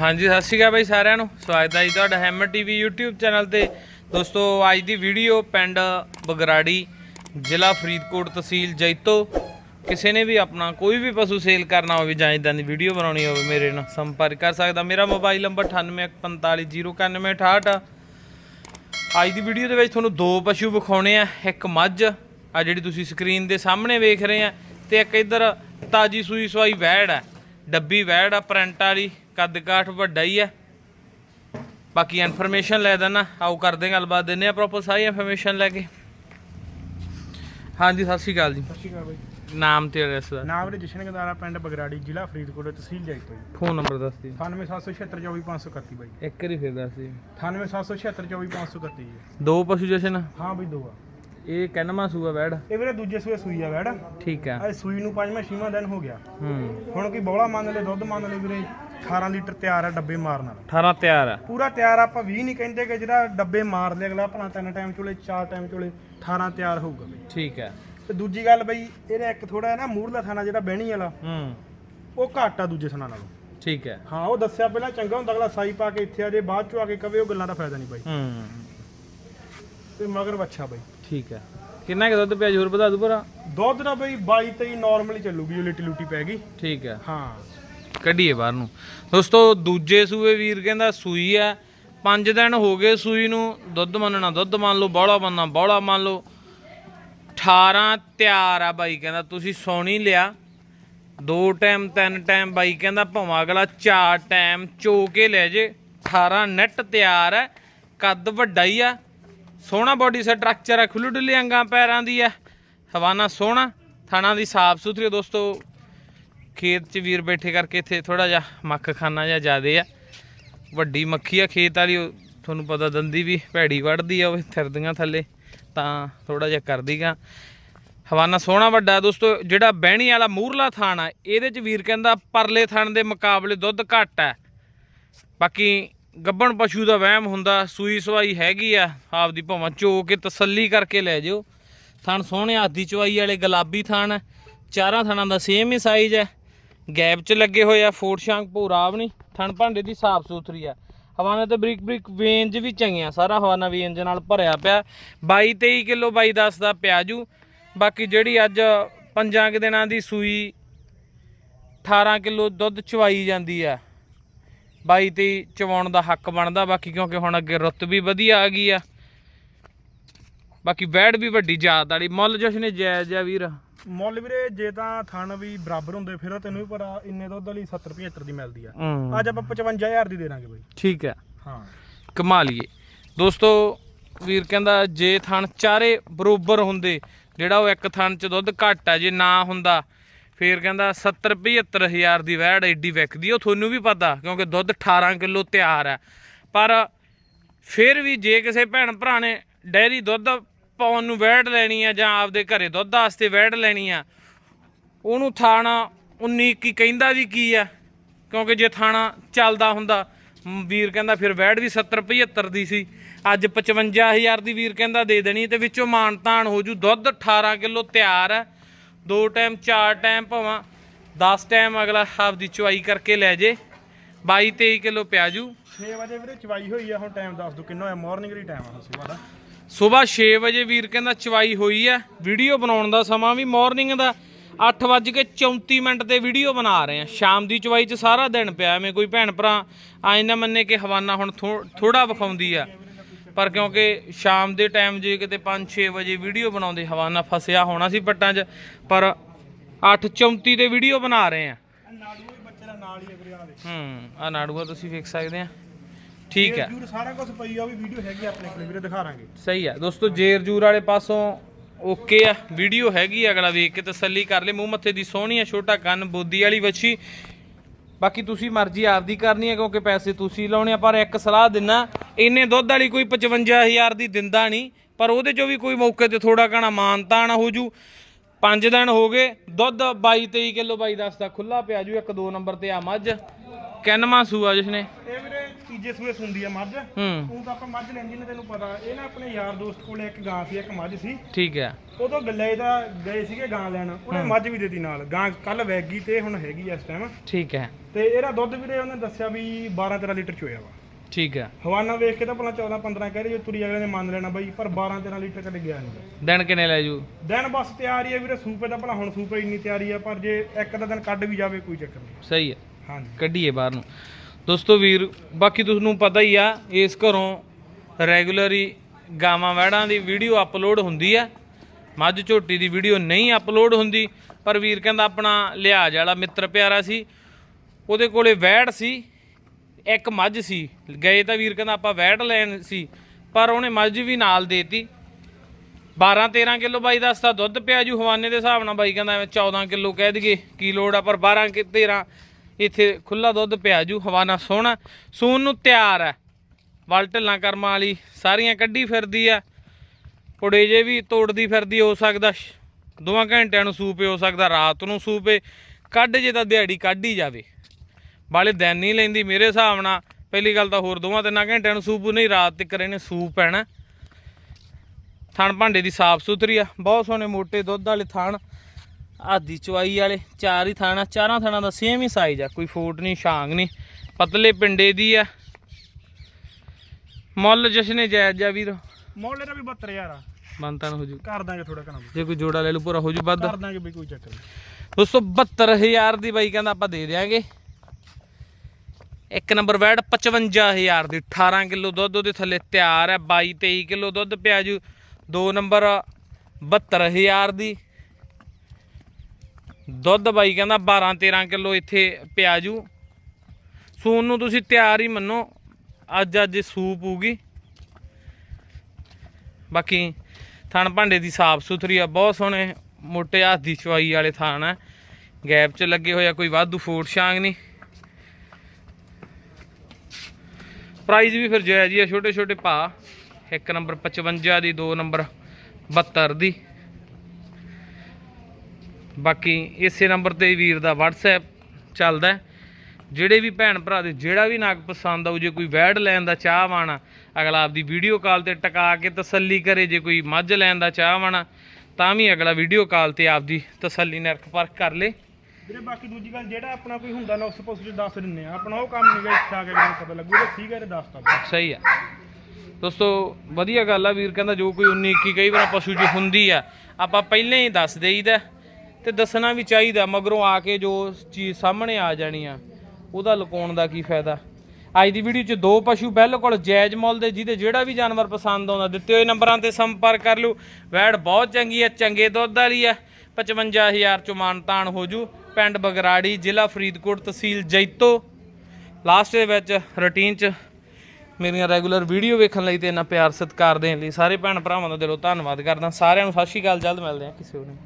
ਹਾਂਜੀ, ਸਤਿ ਸ਼੍ਰੀ ਅਕਾਲ ਬਾਈ ਸਾਰਿਆਂ ਨੂੰ। ਸਵਾਗਤ ਹੈ ਜੀ ਤੁਹਾਡਾ ਹੈਮਰ ਟੀਵੀ YouTube ਚੈਨਲ ਤੇ। ਦੋਸਤੋ, ਅੱਜ ਦੀ ਵੀਡੀਓ ਪਿੰਡ ਬਗਰਾੜੀ, ਜ਼ਿਲ੍ਹਾ ਫਰੀਦਕੋਟ ਤਹਿਸੀਲ ਜੈਤੋ। ਕਿਸੇ ਨੇ ਵੀ ਆਪਣਾ ਕੋਈ ਵੀ ਪਸ਼ੂ ਸੇਲ ਕਰਨਾ ਹੋਵੇ ਜਾਂ ਇਦਾਂ ਦੀ ਵੀਡੀਓ ਬਣਾਉਣੀ ਹੋਵੇ, ਮੇਰੇ ਨਾਲ ਸੰਪਰਕ ਕਰ ਸਕਦਾ। ਮੇਰਾ ਮੋਬਾਈਲ ਨੰਬਰ 9845091091 ਅੱਜ ਦੀ ਵੀਡੀਓ ਦੇ ਵਿੱਚ ਤੁਹਾਨੂੰ ਦੋ ਪਸ਼ੂ ਵਿਖਾਉਣੇ ਆ। ਇੱਕ ਮੱਝ, ਆ ਜਿਹੜੀ ਤੁਸੀਂ ਸਕਰੀਨ ਦੇ ਸਾਹਮਣੇ ਵੇਖ ਰਹੇ ਆ, ਤੇ ਇੱਕ ਇਧਰ ਤਾਜੀ ਸੂਈ ਸਵਾਈ ਵੈੜ ਆ। ਡੱਬੀ ਵੈੜ ਆ, ਪ੍ਰਿੰਟ ਵਾਲੀ। ਕੱਦ ਕਾਠ ਵੱਡਾ ਹੀ ਆ। ਬਾਕੀ ਇਨਫੋਰਮੇਸ਼ਨ ਲੈ ਦੇਣਾ ਆਓ ਕਰਦੇ ਗੱਲਬਾਤ ਦਿੰਨੇ ਆ ਪ੍ਰੋਪਰ ਸਾਰੀ ਇਨਫੋਰਮੇਸ਼ਨ ਲੈ ਕੇ। ਹਾਂਜੀ ਸਤਿ ਸ਼੍ਰੀ ਅਕਾਲ ਜੀ। ਸਤਿ ਸ਼੍ਰੀ ਅਕਾਲ ਬਾਈ। ਨਾਮ ਤੇ ਐਡਰੈਸ ਦਾ। ਨਾਮ ਜਸ਼ਨ ਗਦਾਰਾ ਪਿੰਡ ਬਗਰਾੜੀ ਜ਼ਿਲ੍ਹਾ ਫਰੀਦਕੋਟ ਤਹਿਸੀਲ ਜੈਤੋ ਜੀ ਫੋਨ ਨੰਬਰ ਦੱਸ ਦਿਓ। 9877424531 ਬਾਈ। ਇੱਕ ਵਾਰੀ ਫਿਰ ਦੱਸ ਦਿਓ। 9877424531 ਜੀ। ਦੋ ਪਸ਼ੂ ਜਸ਼ਨ ਹਾਂ ਬਈ ਦੋ ਆ। ਇਹ ਕਿੰਨਵਾਂ ਸੂਆ ਵੈੜ? ਇਹ ਵੀਰੇ ਦੂਜੇ ਸੂਏ ਸੂਈ ਆ ਵੈੜ। ਠੀਕ ਆ। ਇਹ ਸੂਈ ਨੂੰ ਪੰਜਵਾਂ ਛੇਵਾਂ ਦਿਨ ਹੋ ਗਿਆ। ਹੂੰ। ਹੁਣ ਕੀ ਬੋਲਾ ਮੰਨ ਲੈ ਦੁੱਧ ਮੰਨ ਲੈ ਵੀਰੇ 18 ਲੀਟਰ ਤਿਆਰ ਆ ਡੱਬੇ ਮਾਰਨ ਨਾਲ 18 ਤਿਆਰ ਆ। ਪੂਰਾ ਤਿਆਰ ਆ, ਆਪਾਂ 20 ਨਹੀਂ ਕਹਿੰਦੇ ਕਿ ਜਿਹੜਾ ਡੱਬੇ ਮਾਰ ਲੈ ਅਗਲਾ ਆਪਣਾ ਤਿੰਨ ਟਾਈਮ ਚੋਲੇ ਚਾਰ ਟਾਈਮ ਚੋਲੇ 18 ਤਿਆਰ ਹੋਊਗਾ ਬਈ ਠੀਕ ਆ। ਤੇ ਦੂਜੀ ਗੱਲ ਬਈ ਇਹਦਾ ਇੱਕ ਥੋੜਾ ਨਾ ਮੂਰਲਾ ਥਾਣਾ ਜਿਹੜਾ ਬਹਿਣੀ ਵਾਲਾ ਹੂੰ। ਉਹ ਘੱਟ ਆ ਦੂਜੇ ਥਾਣਾ ਨਾਲੋਂ। ਠੀਕ ਹੈ ਹਾਂ ਉਹ ਦੱਸਿਆ ਪਹਿਲਾਂ ਚੰਗਾ ਹੁੰਦਾ ਅਗਲਾ ਸਾਈ ਪਾ ਕੇ ਇੱਥੇ ਆ ਜੇ ਬਾਅਦ ਚੋਂ ਆ ਕੇ ਕਵੇ ਉਹ ਗੱਲਾਂ ਦਾ ਫਾਇਦਾ ਨਹੀਂ ਬਾਈ। ਹੂੰ। ਤੇ ਮਗਰ ਬੱਚਾ ਬਾਈ। ਠੀਕ ਹੈ। ਕਿੰਨਾ ਕੁ ਦੁੱਧ ਪਿਆ ਜ਼ਰੂਰ ਵਧਾ ਦੂ ਭਰਾ। ਦੁੱਧ ਦਾ ਬਈ 22 23 ਨਾਰਮਲੀ ਚੱਲੂਗੀ ਜੋ ਲਿਟੀ ਲੁਟੀ ਪੈ ਗਈ। ਠੀਕ ਹੈ। ਹਾਂ। ਕੱਢੀਏ ਬਾਹਰ ਨੂੰ। ਦੋਸਤੋ ਦੂਜੇ ਸੂਏ ਵੀਰ ਕਹਿੰਦਾ ਸੂਈ ਆ ਪੰਜ ਦਿਨ ਹੋ ਗਏ ਸੂਈ ਨੂੰ। ਦੁੱਧ ਮੰਨਣਾ ਦੁੱਧ ਮੰਨ ਲਓ ਬੌਲਾ ਮੰਨਣਾ ਬੌਲਾ ਮੰਨ ਲਓ। 18 ਤਿਆਰ ਆ ਬਾਈ ਕਹਿੰਦਾ ਤੁਸੀਂ ਸੋਣੀ ਲਿਆ। ਦੋ ਟਾਈਮ ਤਿੰਨ ਟਾਈਮ ਬਾਈ ਕਹਿੰਦਾ ਭਾਵੇਂ ਅਗਲਾ ਚਾਰ ਟਾਈਮ ਚੋ ਕੇ ਲੈ ਜੇ। 18 ਨੈਟ ਤਿਆਰ ਹੈ। ਕੱਦ ਵੱਡਾ ਹੀ ਆ। ਸੋਹਣਾ ਬਾਡੀ ਸਟਰਕਚਰ ਹੈ ਖੁੱਲ੍ਹ ਡੁੱਲੇ ਅੰਗਾਂ ਪੈਰਾਂ ਦੀ ਹੈ ਹਵਾਨਾ ਸੋਹਣਾ, ਥਾਣਾ ਦੀ ਸਾਫ਼ ਸੁਥਰੀ ਦੋਸਤੋ, ਖੇਤ 'ਚ ਵੀਰ ਬੈਠੇ ਕਰਕੇ ਇੱਥੇ ਥੋੜਾ ਜਿਹਾ ਮੱਖ ਖਾਨਾ ਜਿਹਾ ਜ਼ਿਆਦੇ ਆ। ਵੱਡੀ ਮੱਖੀ ਆ ਖੇਤ ਵਾਲੀ, ਉਹ ਤੁਹਾਨੂੰ ਪਤਾ ਦੰਦੀ ਵੀ ਭੈੜੀ ਵੱਢਦੀ ਆ, ਉਹ ਥਿਰਦੀਆਂ ਥੱਲੇ, ਤਾਂ ਥੋੜਾ ਜਿਹਾ ਕਰਦੀਗਾ ਹਵਾਨਾ ਸੋਹਣਾ ਵੱਡਾ, ਦੋਸਤੋ, ਜਿਹੜਾ ਬਹਿਣੀ ਵਾਲਾ ਮੂਰਲਾ ਥਾਣਾ ਇਹਦੇ 'ਚ ਵੀਰ ਕਹਿੰਦਾ ਪਰਲੇ ਥਾਣ ਦੇ ਮੁਕਾਬਲੇ ਦੁੱਧ ਘੱਟ ਹੈ ਬਾਕੀ ਗੱਬਣ ਪਸ਼ੂ ਦਾ ਵਹਿਮ ਹੁੰਦਾ, ਸੂਈ ਸਵਾਈ ਹੈਗੀ ਆ, ਆਪਦੀ ਭਾਵਾਂ ਚੋ ਕੇ ਤਸੱਲੀ ਕਰਕੇ ਲੈ ਜਿਓ ਥਣ ਸੋਹਣੇ ਆਦੀ ਚਵਾਈ ਵਾਲੇ ਗੁਲਾਬੀ ਥਣ, ਚਾਰਾਂ ਥਣਾਂ ਦਾ ਸੇਮ ਹੀ ਸਾਈਜ਼ ਹੈ। ਗੈਪ 'ਚ ਲੱਗੇ ਹੋਏ ਆ ਫੋਟ ਸ਼ਾਂਕ ਭੂਰਾ ਨਹੀਂ ਥਣ ਭਾਂਡੇ ਦੀ ਸਾਫ਼ ਸੁਥਰੀ ਆ। ਹਵਾਨਾ ਤੇ ਬਰੀਕ ਬਰੀਕ ਵੇਂਜ ਵੀ ਚੰਗੀਆਂ, ਸਾਰਾ ਹਵਾਨਾ ਵੇਂਜ ਨਾਲ ਭਰਿਆ ਪਿਆ। 22 23 ਕਿਲੋ 22 10 ਦਾ ਪਿਆਜੂ। ਬਾਕੀ ਜਿਹੜੀ ਅੱਜ ਪੰਜਾਂ ਕੁ ਦਿਨਾਂ ਦੀ ਸੂਈ 18 ਕਿਲੋ ਦੁੱਧ ਚਵਾਈ ਜਾਂਦੀ ਆ। 22 ਤੇ ਚਵਾਉਣ ਦਾ ਹੱਕ ਬਣਦਾ ਬਾਕੀ ਕਿਉਂਕਿ ਹੁਣ ਅੱਗੇ ਰੁੱਤ ਵੀ ਵਧੀਆ ਆ ਗਈ ਆ। ਬਾਕੀ ਵੈੜ ਵੀ ਵੱਡੀ ਜਾਤ ਵਾਲੀ ਮੁੱਲ ਜਸ਼ਨ ਜਾਇਜ਼ ਆ ਵੀਰ। ਮੁੱਲ ਵੀਰੇ ਜੇ ਤਾਂ ਥਣ ਵੀ ਬਰਾਬਰ ਹੁੰਦੇ ਫਿਰ ਤਾਂ ਤੈਨੂੰ ਵੀ ਪਤਾ ਇੰਨੇ ਦੁੱਧ ਵਾਲੀ 70 75 ਦੀ ਮਿਲਦੀ ਆ। ਹੂੰ। ਅੱਜ ਆਪਾਂ 55000 ਦੀ ਦੇ ਦਾਂਗੇ ਬਾਈ। ਠੀਕ ਹੈ ਹਾਂ। ਕਮਾ ਲਈਏ। ਦੋਸਤੋ ਵੀਰ ਕਹਿੰਦਾ ਜੇ ਥਣ ਚਾਰੇ ਬਰੋਬਰ ਹੁੰਦੇ ਜਿਹੜਾ ਉਹ ਇੱਕ ਥਣ ਚ ਦੁੱਧ ਘੱਟ ਆ ਜੇ ਨਾ ਹੁੰਦਾ ਫੇਰ ਕਹਿੰਦਾ 70 75 ਹਜ਼ਾਰ ਦੀ ਵੈੜ ਐਡੀ ਵਿਕਦੀ ਉਹ ਤੁਹਾਨੂੰ ਵੀ ਪਤਾ, ਕਿਉਂਕਿ ਦੁੱਧ 18 ਕਿਲੋ ਤਿਆਰ ਹੈ ਪਰ ਫਿਰ ਵੀ ਜੇ ਕਿਸੇ ਭੈਣ ਭਰਾ ਨੇ ਡੈਰੀ ਦੁੱਧ ਪਾਉਣ ਨੂੰ ਵੈੜ ਲੈਣੀ ਆ ਜਾਂ ਆਪਦੇ ਘਰੇ ਦੁੱਧ ਵਾਸਤੇ ਵੈੜ ਲੈਣੀ ਆ, ਉਹਨੂੰ ਥਾਣਾ 19 ਕੀ ਕਹਿੰਦਾ ਵੀ ਕੀ ਆ, ਕਿਉਂਕਿ ਜੇ ਥਾਣਾ ਚੱਲਦਾ ਹੁੰਦਾ, ਵੀਰ ਕਹਿੰਦਾ ਫਿਰ ਵੈੜ ਵੀ 70 75 ਦੀ ਸੀ। ਅੱਜ 55000 ਦੀ ਵੀਰ ਕਹਿੰਦਾ ਦੇ ਦੇਣੀ, ਤੇ ਵਿੱਚੋਂ ਮਾਨ ਤਾਨ ਹੋ ਜੂ, ਦੁੱਧ 18 ਕਿਲੋ ਤਿਆਰ ਹੈ ਦੋ ਟਾਈਮ ਚਾਰ ਟਾਈਮ ਭਾਵਾਂ 10 ਟਾਈਮ ਅਗਲਾ ਆਪਦੀ ਚੁਆਈ ਕਰਕੇ ਲੈ ਜੇ। 22 23 ਕਿਲੋ ਪਿਆਜੂ। 6 ਵਜੇ ਵੀਰੇ ਚਵਾਈ ਹੋਈ ਆ ਹੁਣ ਟਾਈਮ ਦੱਸ ਦੋ ਕਿੰਨਾ ਹੋਇਆ ਮਾਰਨਿੰਗ ਦੀ ਟਾਈਮ ਆ ਸਵੇਰ ਦਾ। ਸਵੇਰ 6 ਵਜੇ ਵੀਰ ਕਹਿੰਦਾ ਚਵਾਈ ਹੋਈ ਹੈ ਵੀਡੀਓ ਬਣਾਉਣ ਦਾ ਸਮਾਂ ਵੀ ਮਾਰਨਿੰਗ ਦਾ। 8:34 ਮਿੰਟ ਤੇ ਵੀਡੀਓ ਬਣਾ ਰਹੇ ਆ। ਸ਼ਾਮ ਦੀ ਚਵਾਈ 'ਚ ਸਾਰਾ ਦਿਨ ਪਿਆ ਐਵੇਂ ਕੋਈ ਭੈਣ ਭਰਾ ਆਏ ਨਾ ਮੰਨੇ ਕਿ ਹਵਾਨਾ ਹੁਣ ਥੋੜਾ ਵਿਖਾਉਂਦੀ ਆ। ਪਰ ਕਿਉਂਕਿ ਸ਼ਾਮ ਦੇ ਟਾਈਮ ਜੇ ਕਿਤੇ 5-6 ਵਜੇ ਵੀਡੀਓ ਬਣਾਉਂਦੇ ਹਵਾਨਾ ਫਸਿਆ ਹੋਣਾ ਸੀ ਪੱਟਾਂ 'ਚ ਪਰ 8:34 ਤੇ ਵੀਡੀਓ ਬਣਾ ਰਹੇ ਆ। ਬੱਚੇ ਦਾ ਨਾਲ ਹੀ ਦੇ ਹੂੰ ਨਾੜੂਆ ਤੁਸੀਂ ਵੇਖ ਸਕਦੇ ਆ। ਠੀਕ ਹੈ ਜੂਰ ਸਾਰਾ ਕੁਝ ਪਈ ਆ ਵੀ ਵੀਡੀਓ ਹੈਗੀ ਆਪਣੇ ਕੋਲ ਵੀਰੇ ਦਿਖਾ ਦਾਂਗੇ। ਸਹੀ ਆ। ਦੋਸਤੋ ਜੇਰ ਜੂਰ ਵਾਲੇ ਪਾਸੋਂ ਓਕੇ ਆ। ਵੀਡੀਓ ਹੈਗੀ ਅਗਲਾ ਵੇਖ ਕੇ ਤਸੱਲੀ ਕਰ ਲੈ ਮੂੰਹ ਮੱਥੇ ਦੀ ਸੋਹਣੀ ਆ ਛੋਟਾ ਕੰਨ ਬੋਦੀ ਵਾਲੀ ਵੱਛੀ। ਬਾਕੀ ਤੁਸੀਂ ਮਰਜ਼ੀ ਆਪਦੀ ਕਰਨੀ ਹੈ, ਕਿਉਂਕਿ ਪੈਸੇ ਤੁਸੀਂ ਲਾਉਣੇ ਆ, ਪਰ ਇੱਕ ਸਲਾਹ ਦਿੰਨਾ, ਇੰਨੇ ਦੁੱਧ ਵਾਲੀ ਕੋਈ 55000 ਦੀ ਦਿੰਦਾ ਨਹੀਂ, ਪਰ ਉਹਦੇ ਚੋਂ ਵੀ ਕੋਈ ਮੌਕੇ ਤੇ ਥੋੜਾ ਘਣਾ ਮਾਨਤਾ ਨਾ ਹੋ ਜੂ। ਪੰਜ ਦਿਨ ਹੋ ਗਏ, ਦੁੱਧ 22 23 ਕਿਲੋ 22 10 ਦਾ ਖੁੱਲਾ ਪਿਆ ਜੂ, ਇੱਕ ਦੋ ਨੰਬਰ ਤੇ ਆ ਮੱਝ। ਕਿੰਨਵਾਂ ਸੂਆ ਜਿਸਨੇ? ਇਹ ਵੀਰੇ ਤੀਜਾ ਸੂਏ ਸੁੰਦੀ ਆ ਮੱਝ। ਹੂੰ। ਤੂੰ ਤਾਂ ਆਪਾਂ ਮੱਝ ਲੈਂਦੀ ਨੇ ਤੈਨੂੰ ਪਤਾ। ਇਹ ਨਾ ਆਪਣੇ ਯਾਰ ਦੋਸਤ ਕੋਲੇ ਇੱਕ ਗਾਂ ਸੀ ਇੱਕ ਮੱਝ ਸੀ। ਠੀਕ ਹੈ ਉਦੋਂ ਗੱਲੇ ਦਾ ਗਏ ਸੀਗੇ ਗਾਂ ਲੈਣ। ਉਹਨੇ ਮੱਝ ਵੀ ਦਿੱਤੀ ਨਾਲ। ਗਾਂ ਕੱਲ ਵੈਗ ਗਈ ਤੇ ਹੁਣ ਹੈਗੀ ਇਸ ਟਾਈਮ ਠੀਕ ਹੈ ਤੇ ਇਹਦਾ ਦੁੱਧ ਵੀਰੇ ਉਹਨੇ ਦੱਸਿਆ ਵੀ 12 13 ਲੀਟਰ ਚੋਇਆ ਵਾ। ਠੀਕ ਹੈ ਹਵਾਨਾ ਵੇਖ ਕੇ ਤਾਂ ਭਲਾ 14 15 ਕਹਿ ਰਹੀ ਜੇ ਤੁਰੀ ਅਗਲੇ ਨੇ ਮੰਨ ਲੈਣਾ ਬਾਈ ਪਰ 12 13 ਲੀਟਰ ਕਦੇ ਗਿਆ ਨਹੀਂ ਦਿਨ ਕਿੰਨੇ ਲੈ ਜੂ? ਦਿਨ ਬਸ ਤਿਆਰੀ ਹੈ ਵੀਰੇ ਸੂਪੇ ਦਾ ਭਲਾ ਹੁਣ ਸੂਪੇ ਇੰਨੀ ਤਿਆਰੀ ਆ ਪਰ ਜੇ ਇੱਕ ਦਾ ਦਿਨ ਕੱਢ ਵੀ ਜਾਵੇ ਕੋਈ ਚੱਕਰ ਨਹੀਂ ਸਹੀ ਹੈ ਹਾਂਜੀ। ਕੱਢੀਏ ਬਾਹਰ ਨੂੰ। ਦੋਸਤੋ ਵੀਰ, ਬਾਕੀ ਤੁਹਾਨੂੰ ਪਤਾ ਹੀ ਆ, ਇਸ ਘਰੋਂ ਰੈਗੂਲਰੀ ਗਾਵਾਂ ਵੈੜਾਂ ਦੀ ਵੀਡੀਓ ਅਪਲੋਡ ਹੁੰਦੀ ਆ। ਮੱਝ ਝੋਟੀ ਦੀ ਵੀਡੀਓ ਨਹੀਂ ਅਪਲੋਡ ਹੁੰਦੀ, ਪਰ ਵੀਰ ਕਹਿੰਦਾ ਆਪਣਾ ਲਿਹਾਜ਼ ਵਾਲਾ ਮਿੱਤਰ ਪਿਆਰਾ ਸੀ, ਉਹਦੇ ਕੋਲੇ ਵੈੜ ਸੀ, ਇੱਕ ਮੱਝ ਸੀ। ਗਏ ਤਾਂ ਵੀਰ ਕਹਿੰਦਾ ਆਪਾਂ ਵੈੜ ਲੈਣ ਸੀ, ਪਰ ਉਹਨੇ ਮੱਝ ਵੀ ਨਾਲ ਦੇਤੀ। 12 13 ਕਿਲੋ ਬਾਈ ਦੱਸਦਾ ਦੁੱਧ ਪਿਆ ਜੂ, ਹਵਾਨੇ ਦੇ ਹਿਸਾਬ ਨਾਲ ਬਾਈ ਕਹਿੰਦਾ ਐਵੇਂ 14 ਕਿਲੋ ਕਹਿ ਦਈਏ, ਕੀ ਲੋੜ ਆ, ਪਰ 12 ਕਿ 13 ਇੱਥੇ ਖੁੱਲਾ ਦੁੱਧ ਪਿਆ ਜੂ ਹਵਾਨਾ ਸੋਹਣਾ ਸੂਨ ਨੂੰ ਤਿਆਰ ਹੈ। ਵਲ ਢਿੱਲਾਂ ਕਰਮਾਂ ਵਾਲੀ ਸਾਰੀਆਂ ਕੱਢੀ ਫਿਰਦੀ ਆ ਪੁੜੇ ਜੇ ਵੀ ਤੋੜਦੀ ਫਿਰਦੀ, ਹੋ ਸਕਦਾ ਦੋਵਾਂ ਘੰਟਿਆਂ ਨੂੰ ਸੂਪੇ, ਹੋ ਸਕਦਾ ਰਾਤ ਨੂੰ ਸੂਪੇ। ਕੱਢ ਜੇ ਤਾਂ ਦਿਹਾੜੀ ਕੱਢ ਹੀ ਜਾਵੇ। ਵਾਲੇ ਦਿਨ ਨਹੀਂ ਲੈਂਦੀ ਮੇਰੇ ਹਿਸਾਬ ਨਾਲ। ਪਹਿਲੀ ਗੱਲ ਤਾਂ ਹੋਰ ਦੋਵਾਂ ਤਿੰਨਾਂ ਘੰਟਿਆਂ ਨੂੰ ਸੂਪ ਨਹੀਂ, ਰਾਤ ਤੱਕ ਇਹਨੇ ਸੂਪ ਪੈਣਾ। ਥਣ ਭਾਂਡੇ ਦੀ ਸਾਫ਼ ਸੁਥਰੀ ਆ। ਬਹੁਤ ਸੋਹਣੇ ਮੋਟੇ ਦੁੱਧ ਵਾਲੇ ਥਣ। ਆਦੀ ਚਵਾਈ ਵਾਲੇ ਚਾਰ ਹੀ ਥਾਣਾ ਚਾਰਾਂ ਥਾਣਾ ਦਾ ਸੇਮ ਹੀ ਸਾਈਜ਼ ਆ ਕੋਈ ਫੋਟ ਨਹੀਂ ਛਾਂਗ ਨਹੀਂ ਪਤਲੇ ਪਿੰਡੇ ਦੀ ਆ। ਮੁੱਲ ਜਸ਼ਨੇ ਜਾਇਜ਼ ਜਾ ਵੀਰ। ਮੁੱਲ ਇਹਦਾ ਵੀ 72000 ਆ। ਬੰਤਨ ਹੋ ਜੂ। ਕਰ ਦਾਂਗੇ ਥੋੜਾ ਘਣਾ। ਜੇ ਕੋਈ ਜੋੜਾ ਲੈ ਲੂ ਪੂਰਾ ਹੋ ਜੂ ਵੱਧ। ਕਰ ਦਾਂਗੇ ਬਈ ਕੋਈ ਚੱਕਰ ਨਹੀਂ ਦੋਸਤੋ 72000 ਦੀ ਬਾਈ ਕਹਿੰਦਾ ਆਪਾਂ ਦੇ ਦਿਆਂਗੇ। ਇੱਕ ਨੰਬਰ ਵੈਡ 55000 ਦੀ। 18 ਕਿਲੋ ਦੁੱਧ ਉਹਦੇ ਥੱਲੇ ਤਿਆਰ ਹੈ 22 23 ਕਿਲੋ ਦੁੱਧ ਪਿਆ ਜੂ। ਦੋ ਨੰਬਰ 72000 ਦੀ। ਦੁੱਧ ਬਾਈ ਕਹਿੰਦਾ 12 13 ਕਿਲੋ ਇੱਥੇ ਪਿਆਜੂ। ਸੂਨ ਨੂੰ ਤੁਸੀਂ ਤਿਆਰ ਹੀ ਮੰਨੋ, ਅੱਜ ਅੱਜ ਸੂਪ ਹੋਊਗੀ। ਬਾਕੀ ਥਣ ਭਾਂਡੇ ਦੀ ਸਾਫ਼ ਸੁਥਰੀ ਆ, ਬਹੁਤ ਸੋਹਣੇ ਮੋਟੇ ਹੱਥ ਦੀ ਚਵਾਈ ਵਾਲੇ ਥਾਣ ਆ। ਗੈਪ 'ਚ ਲੱਗੇ ਹੋਇਆ ਕੋਈ ਵਾਧੂ ਫੋਟ ਛਾਂਗ ਨਹੀਂ। ਪ੍ਰਾਈਜ਼ ਵੀ ਫਿਰ ਜਾਇਜ਼ ਹੀ ਆ ਛੋਟੇ ਛੋਟੇ ਭਾ ਇੱਕ ਨੰਬਰ 55 ਦੀ, ਦੋ ਨੰਬਰ 72 ਦੀ। ਬਾਕੀ ਇਸੇ ਨੰਬਰ ਤੇ ਵੀਰ ਦਾ WhatsApp ਚੱਲਦਾ। ਜਿਹੜੇ ਵੀ ਭੈਣ ਭਰਾ ਦੇ ਜਿਹੜਾ ਵੀ ਨਾਗ ਪਸੰਦ ਆਊ ਜੇ ਕੋਈ ਵੈੜ ਲੈਣ ਦਾ ਚਾਹਵਾਨ ਆ ਅਗਲਾ ਆਪਦੀ ਵੀਡੀਓ ਕਾਲ ਤੇ ਟਕਾ ਕੇ ਤਸੱਲੀ ਕਰੇ ਜੇ ਕੋਈ ਮੱਝ ਲੈਣ ਦਾ ਚਾਹਵਾਨ ਆ ਤਾਂ ਵੀ ਅਗਲਾ ਵੀਡੀਓ ਕਾਲ ਤੇ ਆਪਦੀ ਤਸੱਲੀ ਨਿਰਖ ਪਰਖ ਕਰ ਲੇ ਵੀਰੇ ਬਾਕੀ ਦੂਜੀ ਗੱਲ ਜਿਹੜਾ ਆਪਣਾ ਕੋਈ ਹੁੰਦਾ ਨਾ ਉਸ ਪੋਸਟ ਦੱਸ ਦਿੰਨੇ ਆ ਆਪਣਾ ਉਹ ਕੰਮ ਨਹੀਂ ਗਾ ਇੱਥੇ ਆ ਕੇ ਮੈਨੂੰ ਪਤਾ ਲੱਗੂ ਠੀਕ ਹੈ ਤੇ ਦੱਸਤਾ ਬਈ। ਸਹੀ ਆ ਦੋਸਤੋ ਵਧੀਆ ਗੱਲ ਆ ਵੀਰ ਕਹਿੰਦਾ ਜੋ ਕੋਈ 19 21 ਕਈ ਵਾਰ ਪਸ਼ੂ 'ਚ ਹੁੰਦੀ ਆ ਆਪਾਂ ਪਹਿਲਾਂ ਹੀ ਦੱਸ ਦੇਈਦਾ ਤੇ ਦੱਸਣਾ ਵੀ ਚਾਹੀਦਾ ਮਗਰੋਂ ਆ ਕੇ ਜੋ ਚੀਜ਼ ਸਾਹਮਣੇ ਆ ਜਾਣੀ ਆ, ਉਹਦਾ ਲੁਕਾਉਣ ਦਾ ਕੀ ਫਾਇਦਾ? ਅੱਜ ਦੀ ਵੀਡੀਓ 'ਚ ਦੋ ਪਸ਼ੂ ਬਿਲਕੁਲ ਜਾਇਜ਼ ਮੁੱਲ ਦੇ, ਜਿਹਦੇ ਜਿਹੜਾ ਵੀ ਜਾਨਵਰ ਪਸੰਦ ਆਉਂਦਾ, ਦਿੱਤੇ ਹੋਏ ਨੰਬਰਾਂ ਤੇ ਸੰਪਰਕ ਕਰ ਲਓ। ਵੈੜ ਬਹੁਤ ਚੰਗੀ ਆ, ਚੰਗੇ ਦੁੱਧ ਵਾਲੀ ਆ। 55000 ਚੋਂ ਮਾਨਤਾਨ ਹੋ ਜੂ। ਪਿੰਡ ਬਗਰਾੜੀ, ਜ਼ਿਲ੍ਹਾ ਫਰੀਦਕੋਟ, ਤਹਿਸੀਲ ਜੈਤੋ। ਲਾਸਟ ਦੇ ਵਿੱਚ ਰੁਟੀਨ 'ਚ ਮੇਰੀਆਂ ਰੈਗੂਲਰ ਵੀਡੀਓ ਵੇਖਣ ਲਈ ਤੇ ਇੰਨਾ ਪਿਆਰ ਸਤਿਕਾਰ ਦੇਣ ਲਈ ਸਾਰੇ ਭੈਣ ਭਰਾਵਾਂ ਦਾ ਦਿਲੋਂ ਧੰਨਵਾਦ ਕਰਦਾ। ਸਾਰਿਆਂ ਨੂੰ ਸਤਿ ਸ਼੍ਰੀ ਅਕਾਲ, ਜਲਦ ਮਿਲਦੇ ਹਾਂ ਕਿਸੇ ਹੋਰ ਨੂੰ